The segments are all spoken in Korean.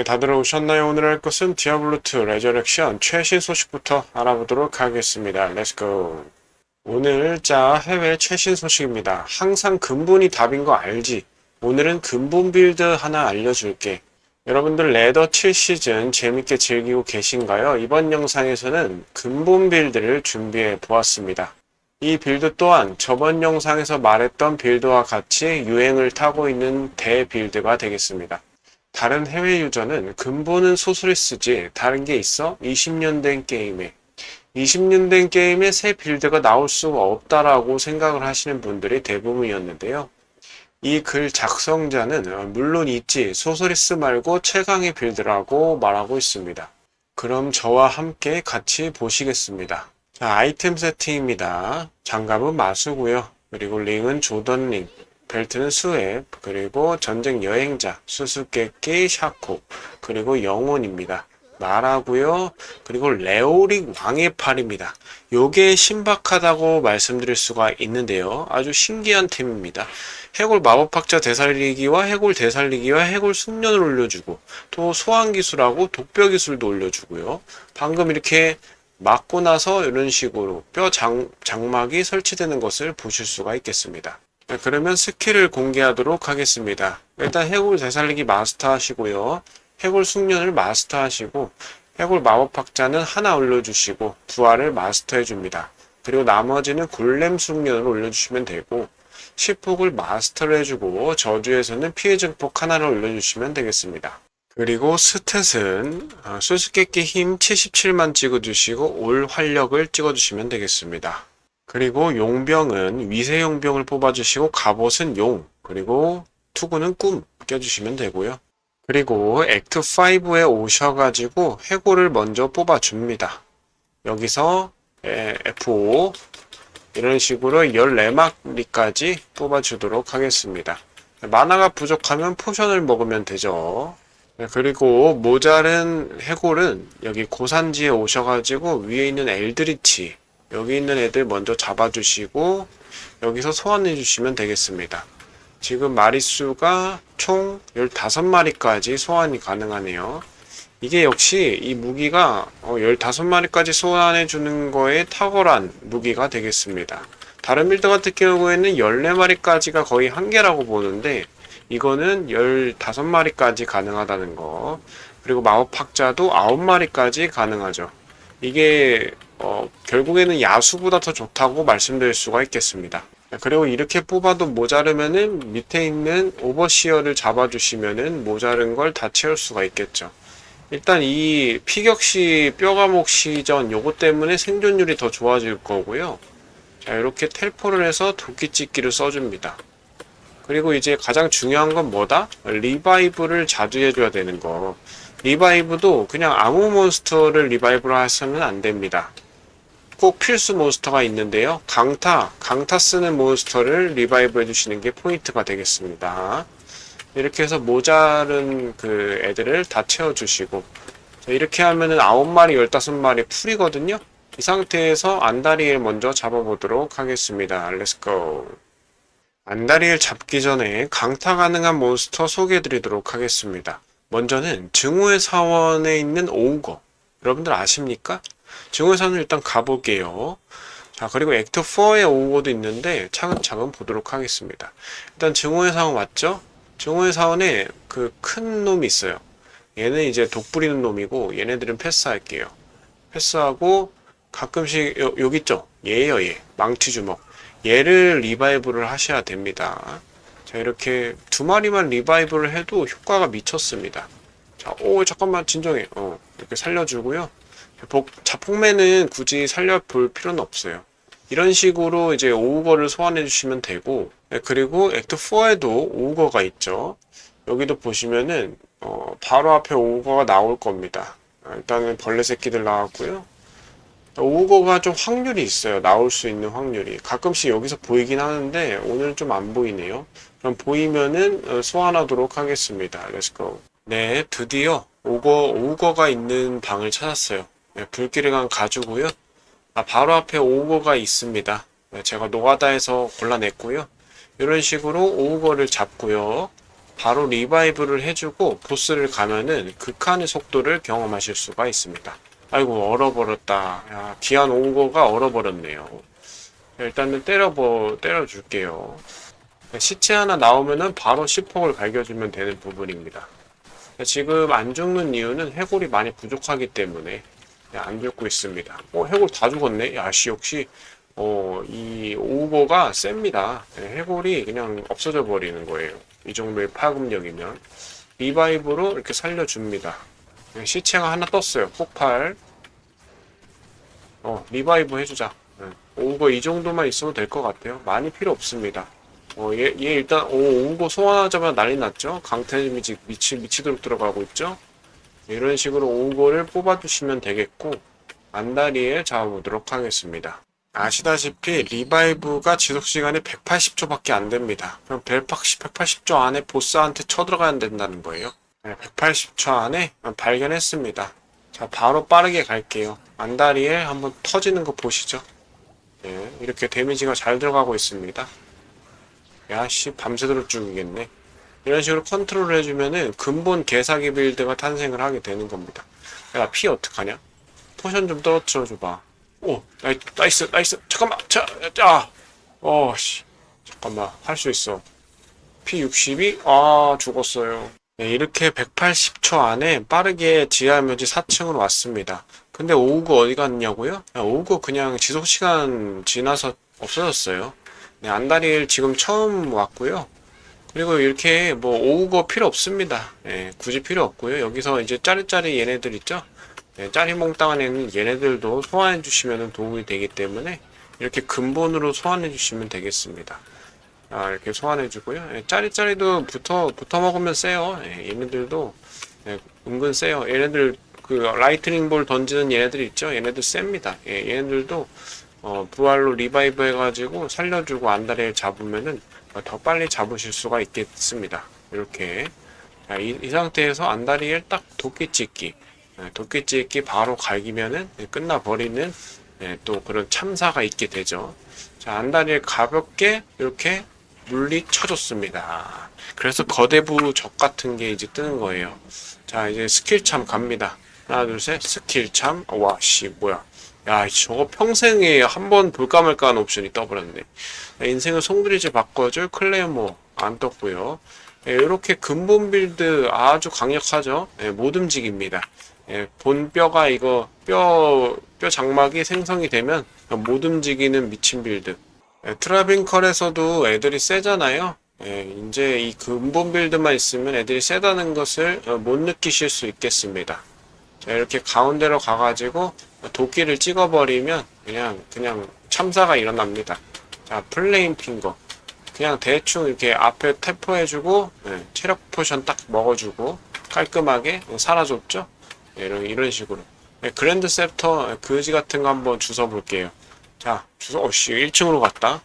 네, 다들 오셨나요? 오늘 할 것은 디아블로2 레저렉션 최신 소식부터 알아보도록 하겠습니다. 렛츠고. 오늘 자 해외 최신 소식입니다. 항상 근본이 답인 거 알지? 오늘은 근본 빌드 하나 알려줄게. 여러분들 레더 7 시즌 재밌게 즐기고 계신가요? 이번 영상에서는 근본 빌드를 준비해 보았습니다. 이 빌드 또한 저번 영상에서 말했던 빌드와 같이 유행을 타고 있는 대빌드가 되겠습니다. 다른 해외 유저는 근본은 소설을 쓰지 다른 게 있어? 20년 된 게임에 20년 된 게임에 새 빌드가 나올 수가 없다라고 생각을 하시는 분들이 대부분이었는데요. 이 글 작성자는 물론 있지 소설리스 말고 최강의 빌드라고 말하고 있습니다. 그럼 저와 함께 같이 보시겠습니다. 자, 아이템 세팅입니다. 장갑은 마수고요. 그리고 링은 조던 링, 벨트는 수앱, 그리고 전쟁 여행자, 수수께끼, 샤코, 그리고 영혼입니다. 나라고요. 그리고 레오릭 왕의 팔입니다. 요게 신박하다고 말씀드릴 수가 있는데요. 아주 신기한 템입니다. 해골 마법학자 대살리기와 해골 대살리기와 해골 숙련을 올려주고 또 소환 기술하고 독뼈 기술도 올려주고요. 방금 이렇게 맞고 나서 이런 식으로 뼈 장, 장막이 설치되는 것을 보실 수가 있겠습니다. 네, 그러면 스킬을 공개하도록 하겠습니다. 일단 해골 대살리기 마스터 하시고요. 해골 숙련을 마스터 하시고 해골 마법학자는 하나 올려주시고 부활을 마스터 해줍니다. 그리고 나머지는 골렘 숙련을 올려주시면 되고 시폭을 마스터를 해주고 저주에서는 피해 증폭 하나를 올려주시면 되겠습니다. 그리고 스탯은 어, 수수께끼 힘 77만 찍어주시고 올 활력을 찍어주시면 되겠습니다. 그리고 용병은 위세 용병을 뽑아주시고 갑옷은 용 그리고 투구는 꿈 껴주시면 되고요. 그리고 액트 5에 오셔가지고 해골을 먼저 뽑아줍니다. 여기서 F5 이런 식으로 14마리까지 뽑아주도록 하겠습니다. 만화가 부족하면 포션을 먹으면 되죠. 네, 그리고 모자른 해골은 여기 고산지에 오셔가지고 위에 있는 엘드리치 여기 있는 애들 먼저 잡아주시고 여기서 소환해 주시면 되겠습니다. 지금 마리수가 총 15마리까지 소환이 가능하네요. 이게 역시 이 무기가 15마리까지 소환해 주는 거에 탁월한 무기가 되겠습니다. 다른 빌드 같은 경우에는 14마리까지가 거의 한계라고 보는데 이거는 15마리까지 가능하다는 거. 그리고 마법학자도 9마리까지 가능하죠. 이게 어, 결국에는 야수보다 더 좋다고 말씀드릴 수가 있겠습니다. 그리고 이렇게 뽑아도 모자르면은 밑에 있는 오버시어를 잡아주시면은 모자른 걸 다 채울 수가 있겠죠. 일단 이 피격시 뼈가목 시전 요거 때문에 생존율이 더 좋아질 거고요. 자 이렇게 텔포를 해서 도끼찍기를 써줍니다. 그리고 이제 가장 중요한 건 뭐다? 리바이브를 자주 해줘야 되는 거. 리바이브도 그냥 아무 몬스터를 리바이브를 하시면 안 됩니다. 꼭 필수 몬스터가 있는데요. 강타, 강타 쓰는 몬스터를 리바이브 해주시는 게 포인트가 되겠습니다. 이렇게 해서 모자른 그 애들을 다 채워주시고 자, 이렇게 하면은 9마리, 15마리 풀이거든요. 이 상태에서 안다리를 먼저 잡아보도록 하겠습니다. 렛츠고. 안다리를 잡기 전에 강타 가능한 몬스터 소개해드리도록 하겠습니다. 먼저는 증오의 사원에 있는 오우거. 여러분들 아십니까? 증오의 사원을 일단 가볼게요. 자, 그리고 액트 4의 오우거도 있는데 차근차근 보도록 하겠습니다. 일단 증오의 사원 맞죠? 증오의 사원에 그 큰 놈이 있어요. 얘는 이제 독 부리는 놈이고 얘네들은 패스할게요. 패스하고 가끔씩 요, 여기 있죠? 얘예요 얘. 망치 주먹. 얘를 리바이브를 하셔야 됩니다. 자, 이렇게 두 마리만 리바이브를 해도 효과가 미쳤습니다. 자, 오, 잠깐만, 진정해. 어, 이렇게 살려주고요. 복, 자폭맨은 굳이 살려볼 필요는 없어요. 이런 식으로 이제 오우거를 소환해 주시면 되고, 네, 그리고 액트 4에도 오우거가 있죠. 여기도 보시면은, 어, 바로 앞에 오우거가 나올 겁니다. 아, 일단은 벌레 새끼들 나왔고요. 오우거가 좀 확률이 있어요. 나올 수 있는 확률이. 가끔씩 여기서 보이긴 하는데 오늘은 좀 안 보이네요. 그럼 보이면은 어, 소환하도록 하겠습니다. 렛츠고. 네, 드디어 오거, 오우거가 있는 방을 찾았어요. 네, 불길이간 가주고요. 아, 바로 앞에 오우거가 있습니다. 네, 제가 노가다에서 골라냈고요. 이런 식으로 오우거를 잡고요. 바로 리바이브를 해주고 보스를 가면은 극한의 속도를 경험하실 수가 있습니다. 아이고 얼어버렸다. 야, 귀한 오거가 얼어버렸네요. 일단은 때려보 때려줄게요. 시체 하나 나오면은 바로 시폭을 갈겨주면 되는 부분입니다. 지금 안 죽는 이유는 해골이 많이 부족하기 때문에 안 죽고 있습니다. 어, 해골 다 죽었네. 야씨 역시 어, 이 오거가 셉니다. 네, 해골이 그냥 없어져 버리는 거예요. 이 정도의 파급력이면 리바이브로 이렇게 살려줍니다. 네, 시체가 하나 떴어요. 폭발. 어, 리바이브 해주자. 네, 오거 이 정도만 있으면 될 것 같아요. 많이 필요 없습니다. 어, 얘, 얘 일단 오, 오거 소환하자마자 난리 났죠. 미치, 미치, 미치도록 들어가고 있죠. 이런 식으로 오거를 뽑아주시면 되겠고 안다리에 잡아보도록 하겠습니다. 아시다시피 리바이브가 지속 시간이 180초밖에 안 됩니다. 그럼 180초 안에 보스한테 쳐들어가야 된다는 거예요. 180초 안에 발견했습니다. 자, 바로 빠르게 갈게요. 안다리에 한번 터지는 거 보시죠. 예, 이렇게 데미지가 잘 들어가고 있습니다. 야씨 밤새도록 죽이겠네. 이런 식으로 컨트롤을 해주면은 근본 개사기 빌드가 탄생을 하게 되는 겁니다. 야, 피 어떡하냐? 포션 좀 떨어뜨려 줘봐. 오, 나이, 나이스, 나이스. 잠깐만, 자, 자. 어, 씨. 잠깐만, 할 수 있어. 피 62? 아, 죽었어요. 네, 이렇게 180초 안에 빠르게 지하 묘지 4층으로 왔습니다. 근데 오우구 어디 갔냐고요? 야, 오우구 그냥 지속 시간 지나서 없어졌어요. 네, 안다리엘 지금 처음 왔고요. 그리고 이렇게 뭐 오우거 필요 없습니다. 예, 굳이 필요 없고요. 여기서 이제 짜리짜리 얘네들 있죠? 예, 짜리몽땅한 애는 얘네들도 소환해 주시면 도움이 되기 때문에 이렇게 근본으로 소환해 주시면 되겠습니다. 아, 이렇게 소환해 주고요. 예, 짜리짜리도 붙어, 붙어 먹으면 세요. 예, 얘네들도 예, 은근 세요. 얘네들 그 라이트닝 볼 던지는 얘네들 있죠? 얘네들 셉니다. 예, 얘네들도 어, 부활로 리바이브 해가지고 살려주고 안다리를 잡으면은 더 빨리 잡으실 수가 있겠습니다. 이렇게 자, 이, 이 상태에서 안다리엘 딱 도끼 찍기 네, 도끼 찍기 바로 갈기면은 네, 끝나버리는 네, 또 그런 참사가 있게 되죠. 자 안다리엘 가볍게 이렇게 물리쳐줬습니다. 그래서 거대부 적 같은 게 이제 뜨는 거예요. 자 이제 스킬 참 갑니다. 하나 둘 셋 스킬 참 와 씨 뭐야 야, 저거 평생에 한 번 볼까 말까한 옵션이 떠버렸네. 인생을 송두리째 바꿔줄 클레이모 안 떴고요. 이렇게 근본 빌드 아주 강력하죠. 예, 못 움직입니다. 예, 본 뼈가 이거 뼈, 뼈 장막이 생성이 되면 못 움직이는 미친 빌드. 예, 트라빈컬에서도 애들이 세잖아요. 예, 이제 이 근본 빌드만 있으면 애들이 세다는 것을 어, 못 느끼실 수 있겠습니다. 자, 이렇게 가운데로 가가지고 도끼를 찍어버리면 그냥 그냥 참사가 일어납니다. 자 플레인 핑거 그냥 대충 이렇게 앞에 태포해주고 네, 체력 포션 딱 먹어주고 깔끔하게 사라졌죠. 네, 이런 이런 식으로 네, 그랜드 셉터 그지 같은 거 한번 주워 볼게요. 자 주워 어씨 1층으로 갔다.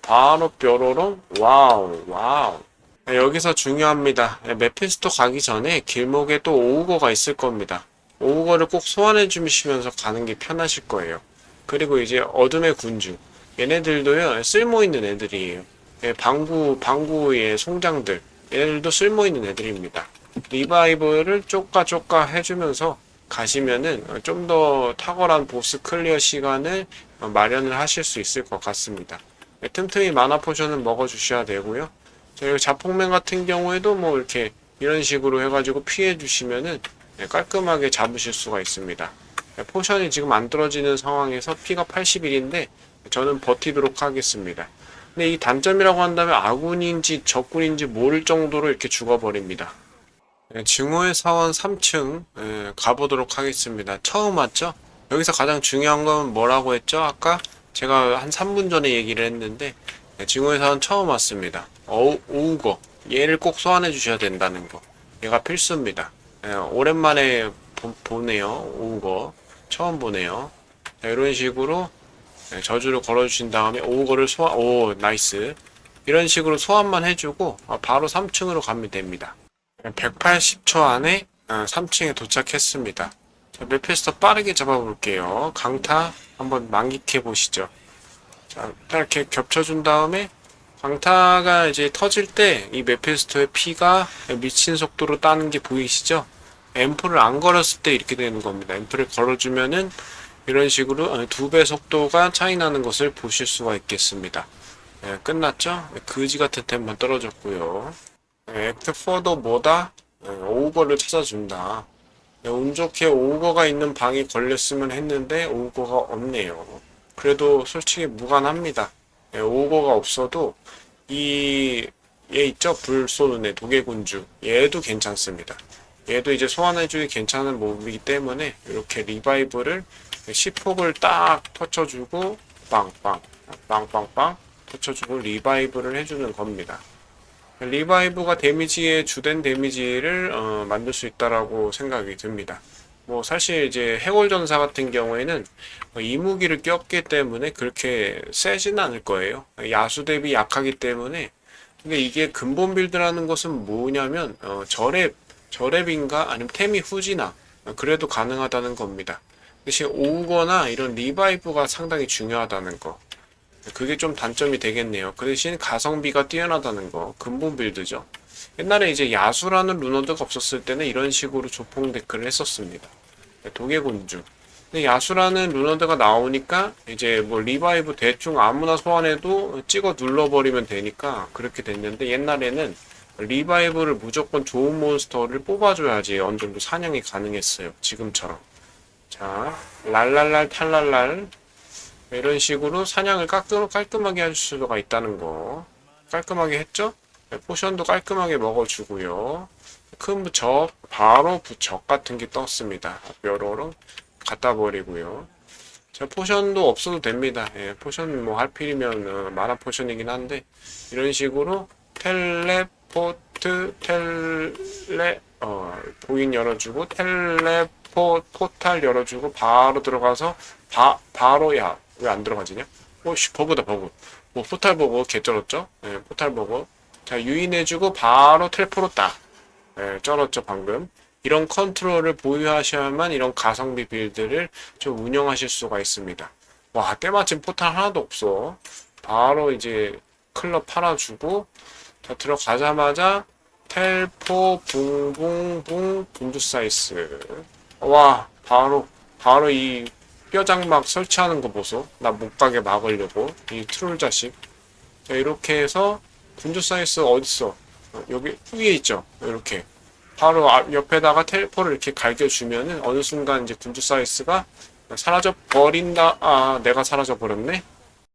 바로 뾰로롱 와우 와우 네, 여기서 중요합니다. 네, 메피스토 가기 전에 길목에 또 오우거가 있을 겁니다. 오우거를 꼭 소환해 주시면서 가는 게 편하실 거예요. 그리고 이제 어둠의 군주. 얘네들도요, 쓸모 있는 애들이에요. 예, 방구, 방구의 송장들. 얘네들도 쓸모 있는 애들입니다. 리바이브를 쪼까 쪼까 해주면서 가시면은 좀 더 탁월한 보스 클리어 시간을 마련을 하실 수 있을 것 같습니다. 예, 틈틈이 마나 포션을 먹어 주셔야 되고요. 저희 자폭맨 같은 경우에도 뭐 이렇게 이런 식으로 해가지고 피해 주시면은 네, 깔끔하게 잡으실 수가 있습니다. 네, 포션이 지금 안 떨어지는 상황에서 피가 81인데 저는 버티도록 하겠습니다. 근데 이 단점이라고 한다면 아군인지 적군인지 모를 정도로 이렇게 죽어버립니다. 네, 증오의 사원 3층 가보도록 하겠습니다. 처음 왔죠? 여기서 가장 중요한 건 뭐라고 했죠? 아까 제가 한 3분 전에 얘기를 했는데 증오의 사원 처음 왔습니다. 어, 오우거 얘를 꼭 소환해 주셔야 된다는 거 얘가 필수입니다. 예, 오랜만에 보, 네요 오우거. 처음 보네요. 자, 이런 식으로 예, 저주를 걸어주신 다음에 오우거를 소환, 오, 나이스. 이런 식으로 소환만 해주고 어, 바로 3층으로 가면 됩니다. 180초 안에 3층에 어, 도착했습니다. 자, 메페스터 빠르게 잡아볼게요. 강타 한번 만끽해 보시죠. 자, 이렇게 겹쳐준 다음에 광타가 이제 터질 때 이 메피스토의 피가 미친 속도로 따는 게 보이시죠? 앰프를 안 걸었을 때 이렇게 되는 겁니다. 앰프를 걸어주면은 이런 식으로 두 배 속도가 차이 나는 것을 보실 수가 있겠습니다. 예, 끝났죠? 그지 같은 템만 떨어졌고요. 예, 액트 4도 뭐다? 예, 오거를 찾아준다. 예, 운 좋게 오거가 있는 방이 걸렸으면 했는데 오거가 없네요. 그래도 솔직히 무관합니다. 예, 오거가 없어도 이 얘 있죠? 불 쏘는 애 도개군주 얘도 괜찮습니다. 얘도 이제 소환해주기 괜찮은 몹이기 때문에 이렇게 리바이브를 10폭을 딱 터쳐주고 빵빵 빵빵빵 터쳐주고 리바이브를 해주는 겁니다. 리바이브가 데미지의 주된 데미지를 어, 만들 수 있다라고 생각이 듭니다. 뭐 사실 이제 해골 전사 같은 경우에는 이 무기를 꼈기 때문에 그렇게 세진 않을 거예요. 야수 대비 약하기 때문에 근데 이게 근본 빌드라는 것은 뭐냐면 어, 저랩 저랩인가 아니면 템이 후지나 어, 그래도 가능하다는 겁니다. 대신 오거나 이런 리바이브가 상당히 중요하다는 거. 그게 좀 단점이 되겠네요. 그 대신 가성비가 뛰어나다는 거. 근본 빌드죠. 옛날에 이제 야수라는 루너드가 없었을 때는 이런 식으로 조폭 데크를 했었습니다. 도개군주. 근데 야수라는 루너드가 나오니까 이제 뭐 리바이브 대충 아무나 소환해도 찍어 눌러버리면 되니까 그렇게 됐는데 옛날에는 리바이브를 무조건 좋은 몬스터를 뽑아줘야지 어느 정도 사냥이 가능했어요. 지금처럼. 자, 랄랄랄 탈랄랄 이런 식으로 사냥을 깔끔, 깔끔하게 할 수가 있다는 거. 깔끔하게 했죠? 네, 포션도 깔끔하게 먹어주고요. 큰 부적, 바로 부적 같은 게 떴습니다. 뾰로로 갖다 버리고요. 자, 포션도 없어도 됩니다. 예, 포션 뭐 할 필이면 어, 만화 포션이긴 한데 이런 식으로 텔레포트 텔레 어 보인 열어주고 텔레포 포탈 열어주고 바로 들어가서 바 바로 야 왜 안 들어가지냐? 오씨 버그다 버그. 뭐 포탈 버그 개쩔었죠? 예, 포탈 버그. 자 유인해주고 바로 텔포로 딱. 예, 쩔었죠 방금. 이런 컨트롤을 보유하셔야만 이런 가성비 빌드를 좀 운영하실 수가 있습니다. 와, 때마침 포탈 하나도 없어. 바로 이제 클럽 팔아주고, 자, 들어가자마자 텔포 붕붕붕 분두사이스. 와, 바로, 바로 이 뼈장막 설치하는 거 보소. 나 못 가게 막으려고. 이 트롤 자식. 자, 이렇게 해서 분두사이스 어딨어? 어, 여기 위에 있죠? 이렇게. 바로 앞- 옆에다가 텔포를 이렇게 갈겨주면은 어느 순간 이제 군주 사이스가 사라져 버린다. 아, 내가 사라져 버렸네.